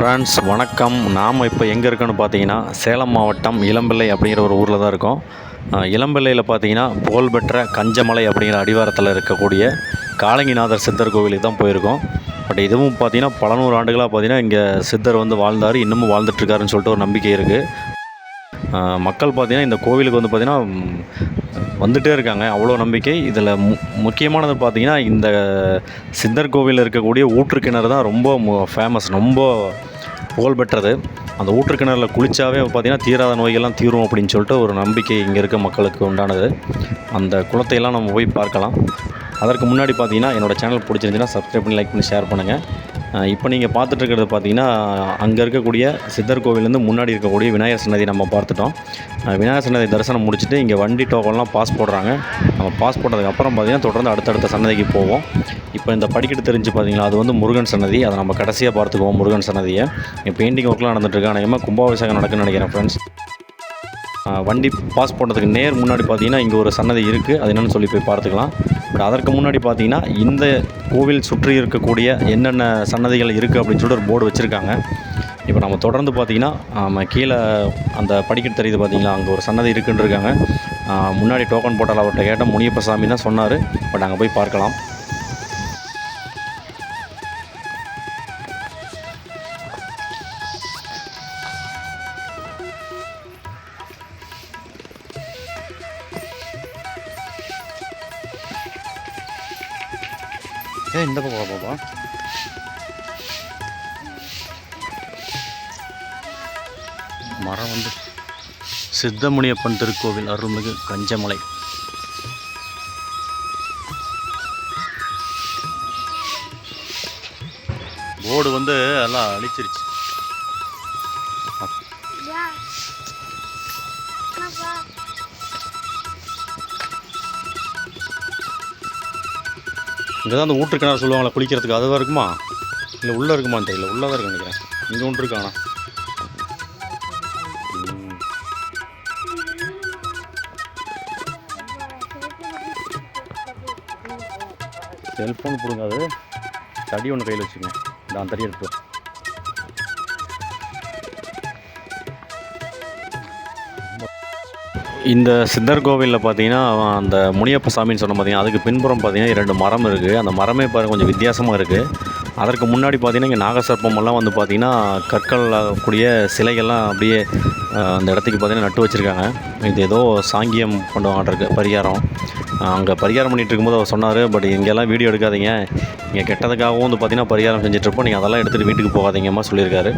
Friends வணக்கம். நாம் இப்போ எங்கே இருக்கோன்னு பார்த்தீங்கன்னா சேலம் மாவட்டம் இளம்பிள்ளை அப்படிங்கிற ஒரு ஊரில் தான் இருக்கோம். இளம்பிள்ளையில் பார்த்தீங்கன்னா புகழ்பெற்ற கஞ்சமலை அப்படிங்கிற அடிவாரத்தில் இருக்கக்கூடிய காலங்கிநாதர் சித்தர் கோவிலுக்கு தான் போயிருக்கோம். பட் இதுவும் பார்த்திங்கன்னா பல நூறு ஆண்டுகளாக பார்த்தீங்கன்னா இங்கே சித்தர் வந்து வாழ்ந்தார் இன்னமும் வாழ்ந்துட்டுருக்காருன்னு சொல்லிட்டு ஒரு நம்பிக்கை இருக்குது மக்கள் பார்த்திங்கன்னா இந்த கோவிலுக்கு வந்து பார்த்திங்கன்னா வந்துகிட்டே வந்துட்டே இருக்காங்க. அவ்வளோ நம்பிக்கை. இதில் மு முக்கியமானது பார்த்திங்கன்னா இந்த சித்தர் கோவிலில் இருக்கக்கூடிய ஊற்றுக்கிணறு தான் ரொம்ப ஃபேமஸ் ரொம்ப புகழ்பெற்றது அந்த ஊற்றுக்கிணறுல குளித்தாவே பார்த்திங்கன்னா தீராத நோய்கள்லாம் தீரும் அப்படின்னு சொல்லிட்டு ஒரு நம்பிக்கை இங்கே இருக்க மக்களுக்கு உண்டானது. அந்த குளத்தையெல்லாம் நம்ம போய் பார்க்கலாம். அதற்கு முன்னாடி பார்த்தீங்கன்னா என்னோடய சேனல் பிடிச்சிருந்துச்சுன்னா சப்ஸ்கிரைப் பண்ணி லைக் பண்ணி ஷேர் பண்ணுங்கள் இப்போ நீங்கள் பார்த்துட்ருக்கிறது பார்த்தீங்கன்னா அங்கே இருக்கக்கூடிய சித்தர் கோவிலேருந்து முன்னாடி இருக்கக்கூடிய விநாயகர் சன்னதி நம்ம பார்த்துட்டோம். விநாயகர் சன்னதி தரிசனம் முடிச்சுட்டு இங்கே வண்டி டோக்கன்லாம் பாஸ் போடுறாங்க. நம்ம பாஸ் போட்டதுக்கப்புறம் பார்த்தீங்கன்னா தொடர்ந்து அடுத்தடுத்த சன்னதிக்கு போவோம். இப்போ இந்த படிக்கட்டு தெரிஞ்சு பார்த்தீங்களா அது வந்து முருகன் சன்னதி. அதை நம்ம கடைசியாக பார்த்துக்குவோம் முருகன் சன்னதியை. இங்கே பெயிண்டிங் ஒர்க்லாம் நடந்துட்டுருக்கு அநேகமாக கும்பாபிஷேகம் நடக்குன்னு நினைக்கிறேன் ஃப்ரெண்ட்ஸ் வண்டி பாஸ் போட்டதுக்கு நேர் முன்னாடி பார்த்தீங்கன்னா இங்கே ஒரு சன்னதி இருக்குது அது என்னென்னு சொல்லி போய் பார்த்துக்கலாம். அதற்கு முன்னாடி பார்த்தீங்கன்னா இந்த கோவில் சுற்றி இருக்கக்கூடிய என்னென்ன சன்னதிகள் இருக்குது அப்படின்னு சொல்லிட்டு ஒரு போர்டு வச்சுருக்காங்க. இப்போ நம்ம தொடர்ந்து பார்த்தீங்கன்னா நம்ம கீழே அந்த படிக்கட்டு தெரியுது பார்த்தீங்களா? அங்கே ஒரு சன்னதி இருக்குன்னு இருக்காங்க. முன்னாடி டோக்கன் போட்டால் அவர்கிட்ட கேட்டால் முனியப்ப சாமி தான் சொன்னார். பட் அங்கே போய் பார்க்கலாம். இந்த பக்கம் பாப்பா மரம் வந்து சித்தமுனியப்பன் திருக்கோவில் அருள்மிகு கஞ்சமலை. போர்டு வந்து எல்லாம் அழிச்சிருச்சு. இங்கே தான் அந்த ஊற்றுக்கிணறு சொல்லுவாங்களே குளிக்கிறதுக்கு. அதுவாக இருக்குமா இல்லை உள்ளே இருக்குமான்னு தெரியல உள்ளே தான் இருக்கு நினைக்கிறேன். இங்கே ஒன்று இருக்காண்ணா செல்ஃபோன் கொடுங்க அது. தடி ஒன்று கையில் வச்சுக்கோங்க. நான் தடி எடுத்து இந்த சித்தர் கோவிலில் பார்த்தீங்கன்னா அந்த முனியப்ப சாமின்னு சொன்ன பார்த்தீங்கன்னா அதுக்கு பின்புறம் பார்த்தீங்கன்னா இரண்டு மரம் இருக்குது அந்த மரமே பாருங்கள் கொஞ்சம் வித்தியாசமாக இருக்குது அதற்கு முன்னாடி பார்த்தீங்கன்னா இங்கே நாகசர்ப்பம் எல்லாம் வந்து பார்த்தீங்கன்னா கற்கள் கூடிய சிலைகள்லாம் அப்படியே அந்த இடத்துக்கு பார்த்தீங்கன்னா நட்டு வச்சுருக்காங்க. இது ஏதோ சாங்கியம் பண்ணுவாங்க பரிகாரம். அங்கே பரிகாரம் பண்ணிகிட்டு இருக்கும்போது அவர் சொன்னார் பட் இங்கெல்லாம் வீடியோ எடுக்காதீங்க. இங்கே கெட்டதுக்காகவும் வந்து பார்த்தீங்கன்னா பரிகாரம் செஞ்சுட்ருப்போம். நீங்கள் அதெல்லாம் எடுத்துகிட்டு வீட்டுக்கு போகாதீங்கம்மா சொல்லியிருக்காரு.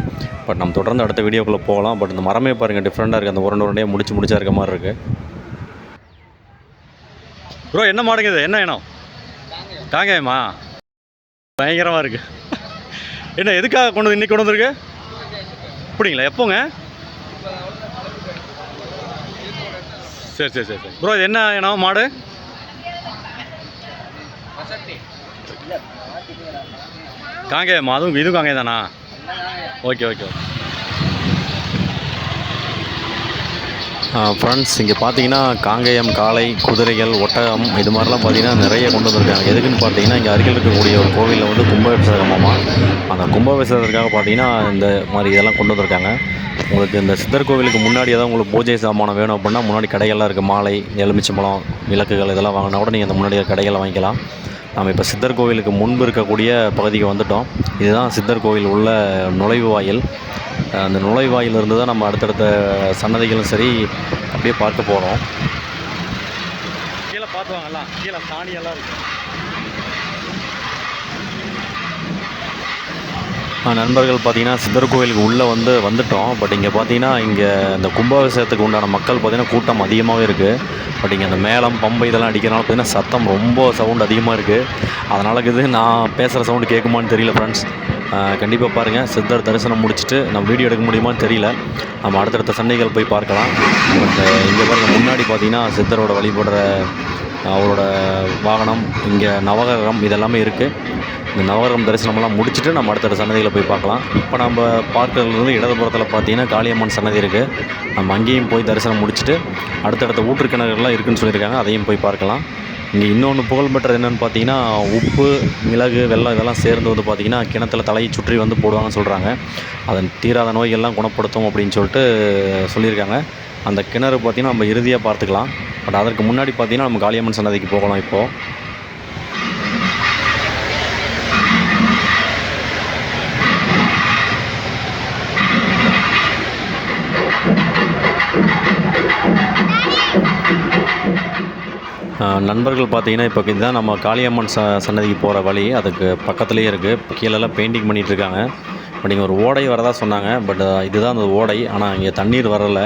பட் நம்ம தொடர்ந்து அடுத்த வீடியோக்குள்ளே போகலாம். பட் இந்த மரமே பாருங்கள் டிஃப்ரெண்ட்டாக இருக்குது அந்த உருண்டை உருண்டையாக முடிச்சு முடிச்சா இருக்க மாதிரி இருக்குது ப்ரோ என்ன மாடுங்க இது? என்ன இனம்? காங்கேயமா? பயங்கரமாக இருக்குது என்ன எதுக்காக கொண்டு வந்து கொண்டு வந்திருக்கு? அப்படிங்களா எப்போங்க? சரி சரி சரி சரி. ப்ரோ இது என்ன இனம் மாடு? காங்கேயம்மா அதுவும் இதுவும் காங்கேயம் தானா? Okay okay. ஃப்ரெண்ட்ஸ் இங்கே பார்த்தீங்கன்னா காங்கேயம் காளை குதிரைகள் ஒட்டகம் இது மாதிரிலாம் பார்த்தீங்கன்னா நிறைய கொண்டு வந்திருக்காங்க. எதுக்குன்னு பார்த்தீங்கன்னா இங்கே அருகில் இருக்கக்கூடிய ஒரு கோவிலில் வந்து கும்பாபிஷேகமாக அந்த கும்பாபிஷேகத்துக்காக பார்த்தீங்கன்னா இந்த மாதிரி இதெல்லாம் கொண்டு வந்திருக்காங்க. உங்களுக்கு இந்த சித்தர் கோவிலுக்கு முன்னாடி ஏதாவது உங்களுக்கு பூஜை சாமானம் வேணும் அப்படின்னா முன்னாடி கடைகள்லாம் இருக்குது மாலை எலுமிச்சம்பழம் விளக்குகள் இதெல்லாம் வாங்கினா கூட நீங்கள் அந்த முன்னாடி கடைகளில் வாங்கிக்கலாம். நம்ம இப்போ சித்தர் கோவிலுக்கு முன்பு இருக்கக்கூடிய பகுதிக்கு வந்துட்டோம். இதுதான் சித்தர் கோவில் உள்ள நுழைவு வாயில். அந்த நுழைவாயிலிருந்து தான் நம்ம அடுத்தடுத்த சன்னதிகளும் சரி அப்படியே பார்க்க போகிறோம் கீழே பார்த்து வாங்கலாம் கீழே சாணியெல்லாம் இருக்கு. நண்பர்கள் பார்த்தீங்கன்னா சித்தர் கோயிலுக்கு உள்ளே வந்து வந்துட்டோம். பட் இங்கே பார்த்தீங்கன்னா இங்கே இந்த கும்பாபிஷேகத்துக்கு உண்டான மக்கள் பார்த்தீங்கன்னா கூட்டம் அதிகமாகவே இருக்குது பட் இங்கே அந்த மேளம் பம்பை இதெல்லாம் அடிக்கிறனால பார்த்தீங்கன்னா சத்தம் ரொம்ப சவுண்ட் அதிகமாக இருக்குது அதனால் இது நான் பேசுகிற சவுண்டு கேட்குமான்னு தெரியல ஃப்ரெண்ட்ஸ் கண்டிப்பாக பாருங்கள் சித்தர் தரிசனம் முடிச்சுட்டு நம்ம வீடியோ எடுக்க முடியுமான்னு தெரியல. நம்ம அடுத்தடுத்த சண்டைகள் போய் பார்க்கலாம். பட் இங்கே பாருங்கள் முன்னாடி பார்த்தீங்கன்னா சித்தரோட வழிபடுற அவரோட வாகனம் இங்கே நவகிரகம் இதெல்லாமே இருக்குது இந்த நவகிரகம் தரிசனமெல்லாம் முடிச்சுட்டு நம்ம அடுத்தடுத்த சன்னதிகளை போய் பார்க்கலாம். இப்போ நம்ம பார்க்கறதுலேருந்து இடதுபுறத்தில் பார்த்தீங்கன்னா காளியம்மன் சன்னதி இருக்குது நம்ம அங்கேயும் போய் தரிசனம் முடிச்சுட்டு அடுத்தடுத்த ஊற்றுக்கிணறுகள்லாம் இருக்குதுன்னு சொல்லியிருக்காங்க. அதையும் போய் பார்க்கலாம். இங்கே இன்னொன்று புகழ்பெற்றது என்னென்னு பார்த்தீங்கன்னா உப்பு மிளகு வெள்ளம் இதெல்லாம் சேர்ந்து வந்து பார்த்திங்கன்னா கிணத்துல தலையை சுற்றி வந்து போடுவாங்கன்னு சொல்கிறாங்க அதன் தீராத நோய்கள்லாம் குணப்படுத்தும் அப்படின்னு சொல்லிட்டு சொல்லியிருக்காங்க. அந்த கிணறு பார்த்திங்கன்னா நம்ம இறுதியாக பார்த்துக்கலாம். பட் அதற்கு முன்னாடி பார்த்திங்கன்னா நம்ம காளியம்மன் சன்னதிக்கு போகலாம் இப்போது நண்பர்கள் பார்த்தீங்கன்னா இப்போ இதுதான் நம்ம காளியம்மன் ச சன்னதிக்கு போகிற வழி. அதுக்கு பக்கத்துலேயே இருக்குது கீழெல்லாம் பெயிண்டிங் பண்ணிகிட்ருக்காங்க இப்போ நீங்கள் ஒரு ஓடை வரதா சொன்னாங்க. பட் இதுதான் அந்த ஓடை. ஆனால் இங்கே தண்ணீர் வரல.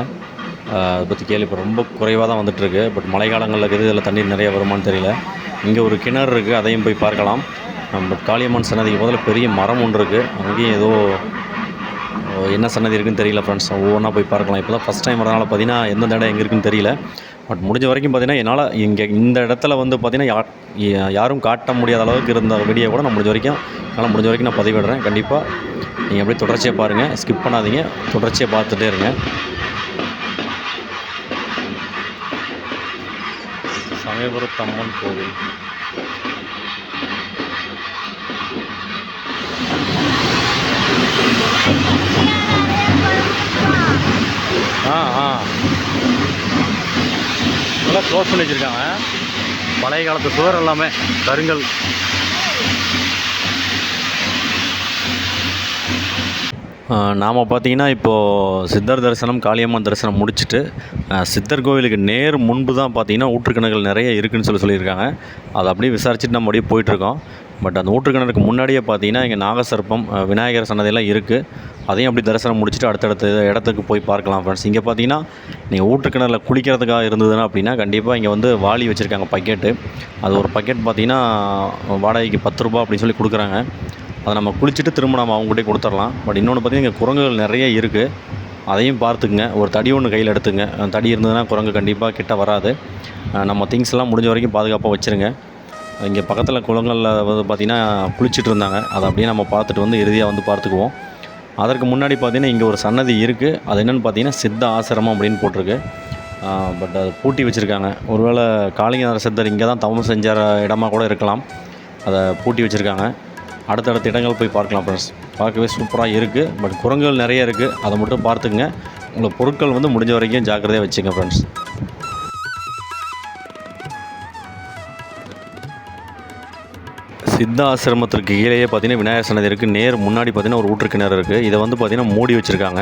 அதை பற்றி கேள்வி இப்போ ரொம்ப குறைவாக தான் வந்துட்டுருக்கு பட் மழை காலங்களில் இருக்குது. இதில் தண்ணீர் நிறைய வருமான்னு தெரியல. இங்கே ஒரு கிணறு இருக்குது அதையும் போய் பார்க்கலாம். பட் காளியம்மன் சன்னதிக்கு முதல்ல பெரிய மரம் ஒன்று இருக்குது அங்கேயும் ஏதோ என்ன சன்னதி இருக்குன்னு தெரியல ஃப்ரெண்ட்ஸ் ஒவ்வொன்றா போய் பார்க்கலாம். இப்போ தான் ஃபஸ்ட் டைம் வரனால பார்த்தீங்கன்னா எந்தெந்த இடம் எங்கே இருக்குன்னு தெரியல. பட் முடிஞ்ச வரைக்கும் பார்த்தீங்கன்னா என்னால் இங்கே இந்த இடத்துல வந்து பார்த்தீங்கன்னா யா- யாரும் காட்ட முடியாத அளவுக்கு இருந்த வீடியோ கூட நான் முடிஞ்ச வரைக்கும் என்னால் முடிஞ்ச வரைக்கும் நான் பதிவிடுறேன். கண்டிப்பாக நீங்கள் அப்படியே தொடர்ச்சியாக பாருங்கள் ஸ்கிப் பண்ணாதீங்க. தொடர்ச்சியாக பார்த்துட்டே இருங்க. சமயபுரத்து அம்மன் கோவில். ஆ ஆ. க்ளோஸ் பண்ணி வச்சுருக்காங்க. பழைய காலத்து சுவர் எல்லாமே கருங்கல். நாம் பார்த்தீங்கன்னா இப்போது சித்தர் தரிசனம் காளியம்மன் தரிசனம் முடிச்சுட்டு சித்தர் கோவிலுக்கு நேர் முன்பு தான் பார்த்தீங்கன்னா ஊற்றுக்கிணறுகள் நிறைய இருக்குதுன்னு சொல்லி சொல்லியிருக்காங்க. அதை அப்படியே விசாரிச்சுட்டு நம்ம அப்படியே போயிட்டுருக்கோம் பட் அந்த ஊற்றுக்கிணறுக்கு முன்னாடியே பார்த்தீங்கன்னா இங்கே நாகசர்ப்பம் விநாயகர் சன்னதியெல்லாம் இருக்குது அதையும் அப்படி தரிசனம் முடிச்சுட்டு அடுத்தடுத்த இடத்துக்கு போய் பார்க்கலாம் ஃப்ரெண்ட்ஸ் இங்கே பார்த்தீங்கன்னா நீங்கள் ஊற்றுக்கிணறுல குளிக்கிறதுக்காக இருந்ததுன்னா அப்படின்னா கண்டிப்பாக இங்கே வந்து வாளி வச்சுருக்காங்க பக்கெட்டு அது ஒரு பக்கெட் பார்த்தீங்கன்னா வாடகைக்கு பத்து ரூபா அப்படின்னு சொல்லி கொடுக்குறாங்க. அதை நம்ம குளிச்சுட்டு திரும்ப நம்ம அவங்ககிட்டே கொடுத்துடலாம். பட் இன்னொன்று பார்த்தீங்கன்னா இங்கே குரங்குகள் நிறைய இருக்குது அதையும் பார்த்துக்குங்க. ஒரு தடி ஒன்று கையில் எடுத்துங்க. தடி இருந்ததுன்னா குரங்கு கண்டிப்பாக கிட்ட வராது. நம்ம திங்ஸ் எல்லாம் முடிஞ்ச வரைக்கும் பாதுகாப்பாக வச்சுருங்க. இங்கே பக்கத்தில் குளங்களில் வந்து பார்த்திங்கன்னா குளிச்சுட்டு இருந்தாங்க அதை அப்படியே நம்ம பார்த்துட்டு வந்து இறுதியாக வந்து பார்த்துக்குவோம். அதற்கு முன்னாடி பார்த்தீங்கன்னா இங்கே ஒரு சன்னதி இருக்குது அது என்னென்னு பார்த்தீங்கன்னா சித்த ஆசிரமம் அப்படின்னு போட்டிருக்கு. பட் அது பூட்டி வச்சுருக்காங்க. ஒருவேளை காளிங்கநாதர் சித்தர் இங்கே தான் தவம் செஞ்ச இடமா கூட இருக்கலாம். அதை பூட்டி வச்சுருக்காங்க. அடுத்தடுத்த இடங்கள் போய் பார்க்கலாம் ஃப்ரெண்ட்ஸ் பார்க்கவே சூப்பராக இருக்குது பட் குரங்குகள் நிறைய இருக்குது அதை மட்டும் பார்த்துக்குங்க. உங்களை பொருட்கள் வந்து முடிஞ்ச வரைக்கும் ஜாக்கிரதையாக வச்சுங்க ஃப்ரெண்ட்ஸ் சித்த ஆசிரமத்திற்கு கீழேயே பார்த்தீங்கன்னா விநாயகர் சன்னதி இருக்குது நேர் முன்னாடி பார்த்தீங்கன்னா ஒரு ஊற்று கிணறு இருக்குது இதை வந்து பார்த்தீங்கன்னா மூடி வச்சுருக்காங்க.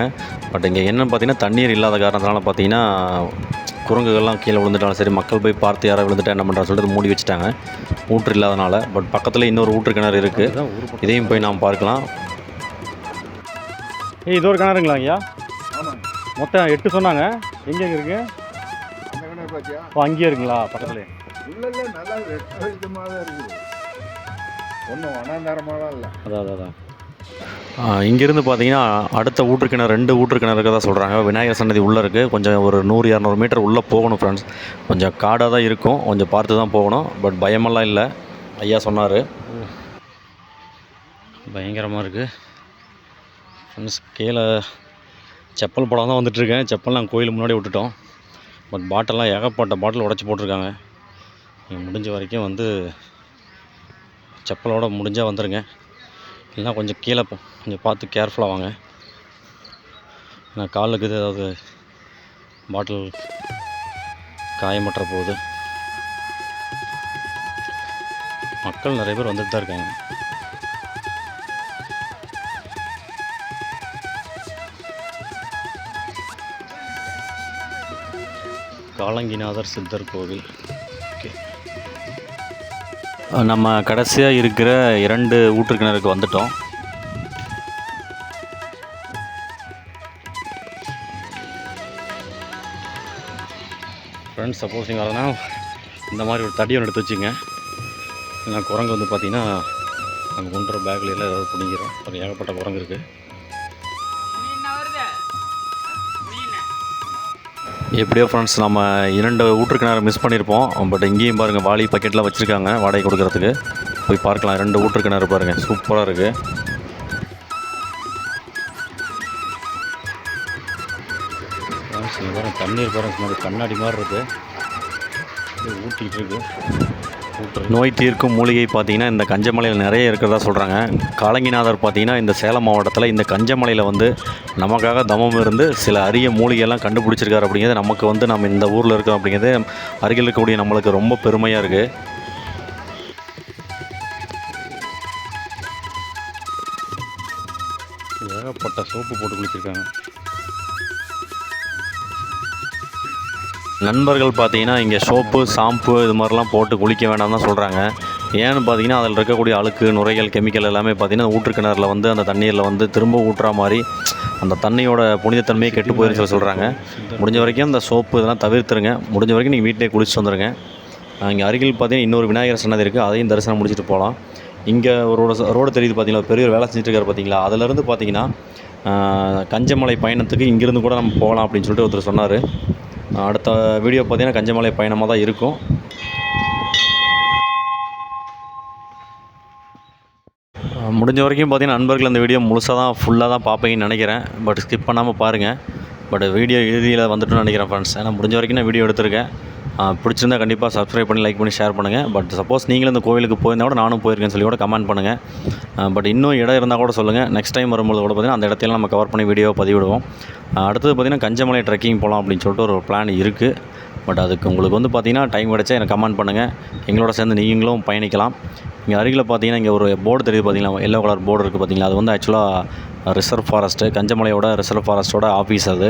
பட் இங்கே என்னன்னு பார்த்தீங்கன்னா தண்ணீர் இல்லாத காரணத்தினால பார்த்தீங்கன்னா குரங்குகள்லாம் கீழே விழுந்துட்டாலும் சரி மக்கள் போய் பார்த்து யாரை விழுந்துட்டா என்ன பண்ணுறான்னு சொல்லிட்டு மூடி வச்சுட்டாங்க. ஊற்று இல்லாதனால. பட் பக்கத்தில் இன்னொரு ஊற்று கிணறு இருக்குது இதையும் போய் நாம் பார்க்கலாம். ஏய் இது ஒரு கிணறுங்களா ஐயா மொத்தம் எட்டு சொன்னாங்க. எங்கே இருக்கு? ஓ அங்கேயே இருக்குங்களா? பக்கத்துலேயே. இல்லை இல்லை நல்லா இருக்குது. ஒன்றும் வனாந்தரமாலாம் இல்லை. அதான் அதான் அதான். இங்கேருந்து பார்த்தீங்கன்னா அடுத்த ஊற்றுக்கிணறு ரெண்டு ஊற்றுக்கிணறு தான் சொல்கிறாங்க விநாயகர் சன்னதி உள்ளே இருக்குது கொஞ்சம் ஒரு நூறு இரநூறு மீட்டர் உள்ளே போகணும் ஃப்ரெண்ட்ஸ் கொஞ்சம் காடாக தான் இருக்கும். கொஞ்சம் பார்த்து தான் போகணும். பட் பயமெல்லாம் இல்லை. ஐயா சொன்னார். பயங்கரமாக இருக்குது ஃப்ரெண்ட்ஸ் கீழே செப்பல் படம் தான் வந்துட்டுருக்கேன் செப்பல் நாங்கள் கோயில் முன்னாடி விட்டுட்டோம். பட் பாட்டெல்லாம் ஏகப்பட்ட பாட்டில் உடச்சி போட்டிருக்காங்க. முடிஞ்ச வரைக்கும் வந்து செப்பலோட முடிஞ்சால் வந்துடுங்க இல்லைனா கொஞ்சம் கீழே கொஞ்சம் பார்த்து கேர்ஃபுல்லாக வாங்க. ஏன்னா காலுக்கு இது ஏதாவது பாட்டில் காயமற்ற போகுது மக்கள் நிறைய பேர் வந்துட்டு தான் இருக்காங்க. காலங்கிநாதர் சித்தர் கோவில். நம்ம கடைசியாக இருக்கிற இரண்டு ஊற்றுக்கிணறுக்கு வந்துட்டோம். ஃப்ரெண்ட்ஸ் சப்போஸ் நீங்கள் வரனா இந்த மாதிரி ஒரு தடியை எடுத்து வச்சுங்க. ஏன்னா குரங்கு வந்து பார்த்திங்கன்னா நம்ம கொண்டு வர பேக்கில் எல்லாம் ஏதாவது பிடிங்கிறோம் ஒரு ஏகப்பட்ட குரங்கு இருக்குது எப்படியோ ஃப்ரெண்ட்ஸ் நம்ம இரண்டு ஊற்றுக்கிணறு மிஸ் பண்ணியிருப்போம் பட் இங்கேயும் பாருங்கள் வாளி பக்கெட்லாம் வச்சுருக்காங்க வாடகை கொடுக்கறதுக்கு. போய் பார்க்கலாம் ரெண்டு ஊற்றுக்கிணறு பாருங்கள் சூப்பராக இருக்குது தண்ணீர் பாருங்கள் கண்ணாடி மாதிரி இருக்குது அப்படியே ஊற்றிக்கிட்டு நோய் தீர்க்கும் மூலிகை பார்த்தீங்கன்னா இந்த கஞ்சமலையில் நிறைய இருக்கிறதா சொல்கிறாங்க காலங்கிநாதர் பார்த்தீங்கன்னா இந்த சேலம் மாவட்டத்தில் இந்த கஞ்சமலையில் வந்து நமக்காக தமம் இருந்து சில அரிய மூலிகையெல்லாம் கண்டுபிடிச்சிருக்காரு அப்படிங்கிறது நமக்கு வந்து நம்ம இந்த ஊரில் இருக்கோம் அப்படிங்கிறது அருகில் இருக்கக்கூடிய நம்மளுக்கு ரொம்ப பெருமையாக இருக்குது ஏகப்பட்ட சோப்பு போட்டு குளிச்சிருக்காங்க. நண்பர்கள் பார்த்தீங்கன்னா இங்கே சோப்பு ஷாம்பு இது மாதிரிலாம் போட்டு குளிக்க வேண்டாம் தான் சொல்கிறாங்க. ஏன்னு பார்த்தீங்கன்னா அதில் இருக்கக்கூடிய அழுக்கு நுரைகள் கெமிக்கல் எல்லாமே பார்த்தீங்கன்னா ஊற்று கிணறுல வந்து அந்த தண்ணீரில் வந்து திரும்ப ஊற்றுற மாதிரி அந்த தண்ணியோட புனிதத்தன்மையை கெட்டு போயிருன்னு சொல்லி சொல்கிறாங்க. முடிஞ்ச வரைக்கும் அந்த சோப்பு இதெல்லாம் தவிர்த்துருங்க. முடிஞ்ச வரைக்கும் நீங்கள் வீட்டிலே குளிச்சு வந்துடுங்க இங்கே அருகில் பார்த்தீங்கன்னா இன்னொரு விநாயகர் சன்னதி இருக்குது. அதையும் தரிசனம் முடிச்சுட்டு போகலாம். இங்கே ஒரு ரோடு ரோடு தெரியுது பார்த்தீங்களா? பெரிய ஒரு வேலை செஞ்சுட்டுருக்காரு பார்த்தீங்களா? அதுலேருந்து பார்த்தீங்கன்னா கஞ்சமலை பயணத்துக்கு இங்கேருந்து கூட நம்ம போகலாம் அப்படின்னு சொல்லிட்டு ஒருத்தர் சொன்னார். அடுத்த வீடியோ பார்த்தீங்கன்னா கஞ்சமலை பயணமாக தான் இருக்கும். முடிஞ்ச வரைக்கும் பார்த்தீங்கன்னா நண்பர்கள் அந்த வீடியோ முழுசாக தான் ஃபுல்லாக தான் பார்ப்பீங்கன்னு நினைக்கிறேன். பட் ஸ்கிப் பண்ணாமல் பாருங்கள் பட் வீடியோ இறுதியில் வந்துட்டுன்னு நினைக்கிறேன் ஃப்ரெண்ட்ஸ் ஏன்னா முடிஞ்ச வரைக்கும் நான் வீடியோ எடுத்திருக்கேன். பிடிச்சிருந்தா கண்டிப்பாக சப்ஸ்கிரைப் பண்ணி லைக் பண்ணி ஷேர் பண்ணுங்கள் பட் சப்போஸ் நீங்களும் இந்த கோவிலுக்கு போயிருந்தா கூட நானும் போயிருக்கேன்னு சொல்லி கூட கமெண்ட் பண்ணுங்கள் பட் இன்னும் இடம் இருந்தால் கூட சொல்லுங்கள் நெக்ஸ்ட் டைம் வரும்போது கூட பார்த்தீங்கன்னா அந்த இடத்தையெல்லாம் நம்ம கவர் பண்ணி வீடியோ பதிவிடுவோம். அடுத்தது பார்த்திங்கன்னா கஞ்சமலை ட்ரெக்கிங் போகலாம் அப்படின்னு சொல்லிட்டு ஒரு பிளான் இருக்குது பட் அதுக்கு உங்களுக்கு வந்து பார்த்திங்கன்னா டைம் கிடச்சா எனக்கு கமெண்ட் பண்ணுங்கள் எங்களோட சேர்ந்து நீங்களும் பயணிக்கலாம். இங்கே அருகில் பார்த்தீங்கன்னா இங்கே ஒரு போர்டு தெரியுது பார்த்தீங்களா எல்லோ கலர் போர்டு இருக்குது பார்த்தீங்களா அது வந்து ஆக்சுவலாக ரிசர்வ் ஃபாரஸ்ட்டு கஞ்சமலையோட ரிசர்வ் ஃபாரஸ்ட்டோட ஆஃபீஸ் அது.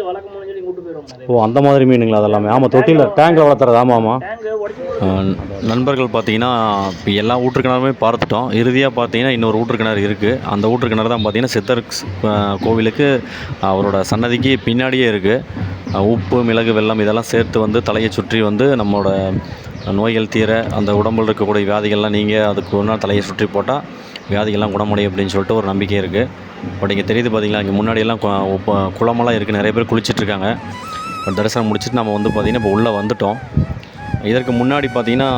வீட்டு வளர்க்கணும்னு சொல்லி கூட்டு போயிடுவோம் ஓ அந்த மாதிரி மீனுங்களா அதெல்லாமே? ஆமாம் தொட்டியில் டேங்கில் வளர்த்துறது. ஆமாம் ஆமாம் நண்பர்கள் பார்த்தீங்கன்னா இப்போ எல்லா ஊற்றுக்கிணறுமே பார்த்துட்டோம். இறுதியாக பார்த்தீங்கன்னா இன்னொரு ஊற்றுக்கிணறு இருக்குது அந்த ஊற்றுக்கிணறு தான் பார்த்தீங்கன்னா சித்தர் கோவிலுக்கு அவரோட சன்னதிக்கு பின்னாடியே இருக்குது உப்பு மிளகு வெல்லம் இதெல்லாம் சேர்த்து வந்து தலையை சுற்றி வந்து நம்மளோட நோய்கள் தீர அந்த உடம்பில் இருக்கக்கூடிய வியாதிகள்லாம் நீங்கள் அதுக்கு ஒரு நாள் தலையை சுற்றி போட்டால் வியாதிகள்லாம் குணமடையும் அப்படின்னு சொல்லிட்டு ஒரு நம்பிக்கை இருக்குது பட் இங்கே தெரியுது பார்த்தீங்களா இங்கே முன்னாடியெல்லாம் கு- குளமெல்லாம் இருக்குது நிறைய பேர் குளிச்சிட்ருக்காங்க இருக்காங்க. தரிசனம் முடிச்சுட்டு நம்ம வந்து பார்த்திங்கன்னா இப்போ உள்ளே வந்துட்டோம். இதற்கு முன்னாடி பார்த்தீங்கன்னா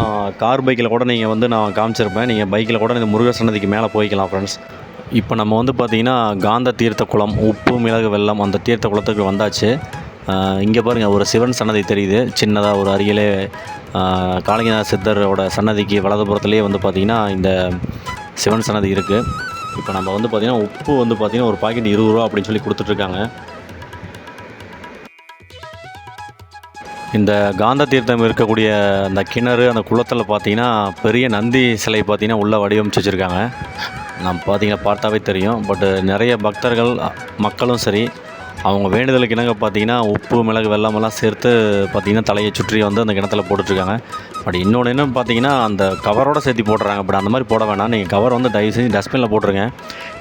கார் பைக்கில் கூட நீங்கள் வந்து நான் காமிச்சிருப்பேன். நீங்கள் பைக்கில் கூட இந்த முருகர் சன்னதிக்கு மேலே போய்க்கலாம் ஃப்ரெண்ட்ஸ் இப்போ நம்ம வந்து பார்த்திங்கன்னா காந்த தீர்த்த குளம் உப்பு மிளகு வெள்ளம் அந்த தீர்த்த குளத்துக்கு வந்தாச்சு. இங்கே பாருங்கள் ஒரு சிவன் சன்னதி தெரியுது. சின்னதாக ஒரு அருகிலே காளிங்கநாத சித்தரோட சன்னதிக்கு வலதுபுறத்துலேயே வந்து பார்த்திங்கன்னா இந்த சிவன் சன்னதி இருக்குது இப்போ நம்ம வந்து பார்த்திங்கன்னா உப்பு வந்து பார்த்திங்கன்னா ஒரு பாக்கெட் இருபது ரூபா அப்படின்னு சொல்லி கொடுத்துட்ருக்காங்க. இந்த காந்த தீர்த்தம் இருக்கக்கூடிய அந்த கிணறு அந்த குளத்தில் பார்த்தீங்கன்னா பெரிய நந்தி சிலை பார்த்தீங்கன்னா உள்ளே வடிவமைச்சு வச்சுருக்காங்க நம்ம பார்த்தீங்கன்னா பார்த்தாவே தெரியும். பட் நிறைய பக்தர்கள் மக்களும் சரி அவங்க வேண்டுதலுக்கு இணங்க பார்த்தீங்கன்னா உப்பு மிளகு வெள்ளமெல்லாம் சேர்த்து பார்த்தீங்கன்னா தலையை சுற்றி வந்து அந்த கிணத்துல போட்டுட்ருக்காங்க. பட் இன்னொன்று என்ன பார்த்தீங்கன்னா அந்த கவரோட சேர்த்து போடுறாங்க பட் அந்த மாதிரி போட வேணாம். நீங்கள் கவர் வந்து தயவு செஞ்சு டஸ்ட்பினில் போட்டுருங்க.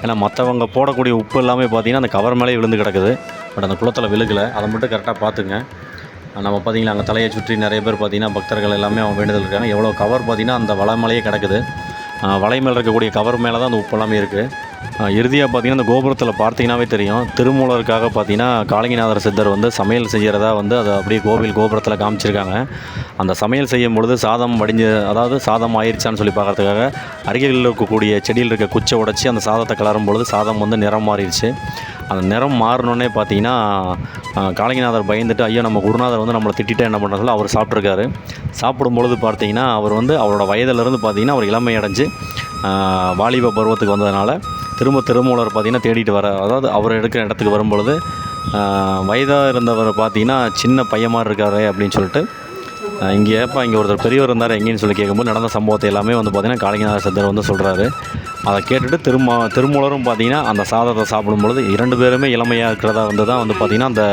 ஏன்னா மற்றவங்க போடக்கூடிய உப்பு எல்லாமே பார்த்தீங்கன்னா அந்த கவர் மேலே விழுந்து கிடக்குது. பட் அந்த குளத்தில் விழுகலை. அதை மட்டும் கரெக்டாக பார்த்துங்க. நம்ம பார்த்தீங்களா அங்கே தலையை சுற்றி நிறைய பேர் பார்த்தீங்கன்னா பக்தர்கள் எல்லாமே அவங்க வேண்டுதல் இருக்காங்க. எவ்வளோ கவர் பார்த்தீங்கன்னா அந்த வலை மேலேயே கிடக்குது. வலை மேலே இருக்கக்கூடிய கவர் மேலே தான் அந்த உப்பு எல்லாமே இருக்குது இறுதியாக பார்த்தீங்கன்னா அந்த கோபுரத்தில் பார்த்தீங்கன்னாவே தெரியும். திருமூலருக்காக பார்த்தீங்கன்னா காளிங்கநாதர் சித்தர் வந்து சமையல் செய்கிறதா வந்து அதை அப்படியே கோவில் கோபுரத்தில் காமிச்சிருக்காங்க. அந்த சமையல் செய்யும் பொழுது சாதம் வடிஞ்சு அதாவது சாதம் ஆயிடுச்சான்னு சொல்லி பார்க்கறதுக்காக அருகில் இருக்கக்கூடிய செடியில் இருக்க குச்சை உடைச்சி அந்த சாதத்தை கிளறும் பொழுது சாதம் வந்து நிறம் மாறிடுச்சு. அந்த நிறம் மாறினோடனே பார்த்தீங்கன்னா காளிங்கநாதர் பயந்துட்டு ஐயோ நம்ம குருநாதர் வந்து நம்மளை திட்டிட்டு என்ன பண்ணுறது அவர் சாப்பிட்ருக்காரு சாப்பிடும் பொழுது பார்த்தீங்கன்னா அவர் வந்து அவரோட வயதிலிருந்து பார்த்தீங்கன்னா அவர் இளமை அடைஞ்சு வாலிப பருவத்துக்கு வந்ததுனால திரும்ப திருமூலர் பார்த்தீங்கன்னா தேடிட்டு வர அதாவது அவர் எடுக்கிற இடத்துக்கு வரும்பொழுது வயதாக இருந்தவர் பார்த்தீங்கன்னா சின்ன பையன் மாதிரி இருக்காரு அப்படின்னு சொல்லிட்டு இங்கே ஏப்பா இங்கே ஒருத்தர் பெரியவர் இருந்தார் எங்கேன்னு சொல்லி கேட்கும்போது நடந்த சம்பவத்தை எல்லாமே வந்து பார்த்தீங்கன்னா காளிங்கநாத சித்தர் வந்து சொல்கிறாரு அதை கேட்டுட்டு திரும்ப திருமூலரும் பார்த்தீங்கன்னா அந்த சாதத்தை சாப்பிடும் பொழுது இரண்டு பேருமே இளமையாக இருக்கிறதா வந்து தான் வந்து பார்த்திங்கன்னா அந்த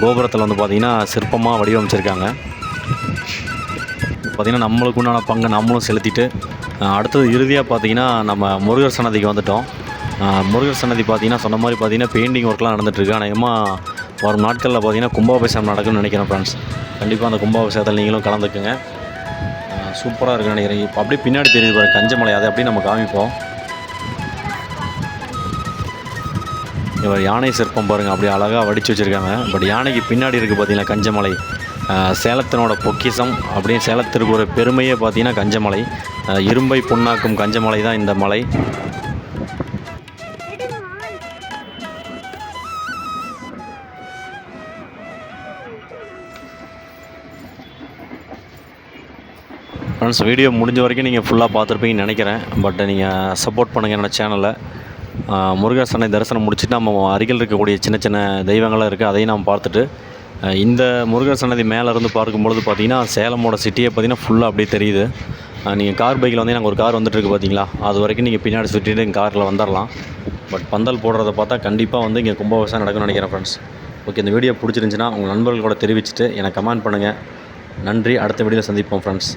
கோபுரத்தில் வந்து பார்த்திங்கன்னா சிற்பமாக வடிவமைச்சிருக்காங்க. பார்த்திங்கன்னா நம்மளுக்கு உண்டான பங்கை நம்மளும் செலுத்திட்டு அடுத்தது இறுதியாக பார்த்தீங்கன்னா நம்ம முருகர் சன்னதிக்கு வந்துட்டோம். முருகர் சன்னதி பார்த்தீங்கன்னா சொன்ன மாதிரி பார்த்தீங்கன்னா பெயிண்டிங் ஒர்க்லாம் நடந்துட்டுருக்கு. அநேகமாக வரும் நாட்களில் பார்த்தீங்கன்னா கும்பாபிஷேகம் நடக்கும்னு நினைக்கிறேன் ஃப்ரெண்ட்ஸ் கண்டிப்பாக அந்த கும்பாபிஷேகத்தில் நீங்களும் கலந்துக்குங்க. சூப்பராக இருக்குன்னு நினைக்கிறேன். இப்போ அப்படியே பின்னாடி தெரியுது பாருங்க கஞ்சமலை. அதை அப்படியே நம்ம காமிப்போம். இவர் யானை சிற்பம் பாருங்கள் அப்படியே அழகாக வடித்து வச்சுருக்காங்க. பட் யானைக்கு பின்னாடி இருக்குது பார்த்தீங்கன்னா கஞ்சமலை. சேலத்தினோட பொக்கிஷம் அப்படின்னு சேலத்திற்கு ஒரு பெருமையே பார்த்தீங்கன்னா கஞ்சமலை. இரும்பை புண்ணாக்கும் கஞ்சமலை தான் இந்த மலை. ஃப்ரெண்ட்ஸ் வீடியோ முடிஞ்ச வரைக்கும் நீங்கள் ஃபுல்லாக பார்த்துருப்பீங்கன்னு நினைக்கிறேன். பட் நீங்கள் சப்போர்ட் பண்ணுங்கள் என்னோடய சேனலை முருகர் தரிசனம் முடிச்சுட்டு நம்ம அருகில் இருக்கக்கூடிய சின்ன சின்ன தெய்வங்களாக இருக்குது அதையும் நாம் பார்த்துட்டு இந்த முருகர் சன்னதி மேலே இருந்து பார்க்கும்பொழுது பார்த்தீங்கன்னா சேலமோட சிட்டியை பார்த்தீங்கன்னா ஃபுல்லாக அப்படியே தெரியுது. நீங்கள் கார் பைக்கில் வந்து நாங்கள் ஒரு கார் வந்துட்டுருக்கு பார்த்தீங்களா? அது வரைக்கும் நீங்கள் பின்னாடி சுற்றிட்டு எங்கள் காரில் வந்துடலாம் பட் பந்தல் போடுறத பார்த்தா கண்டிப்பாக வந்து இங்கே கும்பாபிஷேகம் நடக்கும்னு நினைக்கிறேன் ஃப்ரெண்ட்ஸ் ஓகே இந்த வீடியோ பிடிச்சிருந்துச்சின்னா உங்கள் நண்பர்களோட தெரிவிச்சுட்டு எனக்கு கமெண்ட் பண்ணுங்கள் நன்றி அடுத்த வீடியோவில் சந்திப்போம் ஃப்ரெண்ட்ஸ்